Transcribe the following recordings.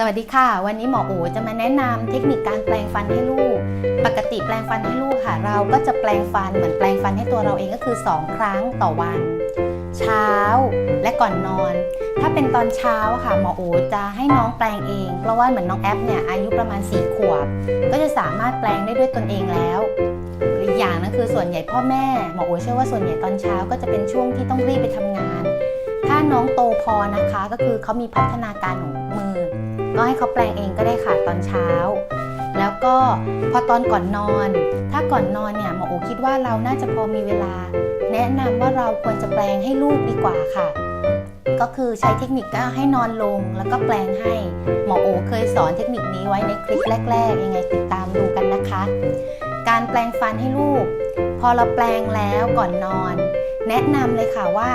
สวัสดีค่ะ วันนี้หมอโอจะมาแนะนำเทคนิคการแปลงฟันให้ลูก ปกติแปลงฟันให้ลูกค่ะ เราก็จะแปลงฟันเหมือนแปลงฟันให้ตัวเราเองก็คือ 2 ครั้งต่อวัน เช้าและก่อนนอน ถ้าเป็นตอนเช้าค่ะหมอโอจะให้น้องแปลงเอง เพราะว่าเหมือนน้องแอปเนี่ยอายุประมาณ4ขวบ ก็จะสามารถแปลงได้ด้วยตนเองแล้วอีกอย่างนะคือส่วนใหญ่พ่อแม่หมอโอเชื่อว่าส่วนใหญ่ตอนเช้าก็จะเป็นช่วงที่ต้องรีบไปทำงาน ถ้าน้องโตพอนะคะก็คือเขามีพัฒนาการของมือ ก็ให้เขาแปลงเองก็ได้ค่ะตอนเช้า แล้วก็พอตอนก่อนนอน ถ้าก่อนนอนเนี่ยหมอโอคิดว่าเราน่าจะพอมีเวลา แนะนำว่าเราควรจะแปลงให้ลูกดีกว่าค่ะ ก็คือใช้เทคนิคก็ให้นอนลงแล้วก็แปลงให้หมอโอเคยสอนเทคนิคนี้ไว้ในคลิปแรก ๆ ยังไงติดตามดูกันนะคะ การแปลงฟันให้ลูก พอเราแปลงแล้วก่อนนอน แนะนำเลยค่ะว่า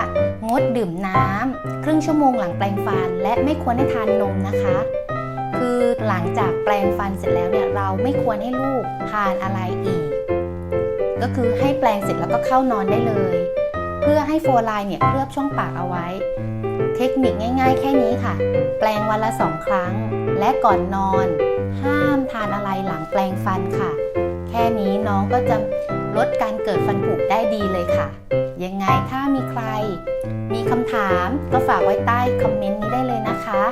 งดดื่มน้ำครึ่งชั่วโมงหลังแปลงฟัน และไม่ควรให้ทานนมนะคะ คือหลังจากแปลงฟันเสร็จแล้วเนี่ยเราไม่ควรให้ลูกทานอะไรอีก ก็คือให้แปลงเสร็จแล้วก็เข้านอนได้เลย เพื่อให้โฟร์ไลน์เนี่ยเคลือบช่องปากเอาไว้ เทคนิคง่าย ๆ แค่นี้ค่ะ แปลงวันละสองครั้ง และก่อนนอน ห้ามทานอะไรหลังแปลงฟันค่ะ แค่นี้น้องก็จะลดการเกิดฟันผุได้ดีเลยค่ะ ยังไงถ้ามีใคร มีคำถามก็ฝากไว้ใต้คอมเมนต์นี้ได้เลยนะคะ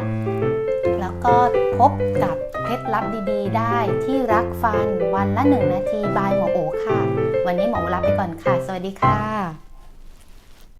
แล้วก็พบกับเคล็ดลับดีๆ ได้ที่รักฟันวันละ 1 นาทีบายหมอโอค่ะ วันนี้หมอโอลาไปก่อนค่ะ สวัสดีค่ะ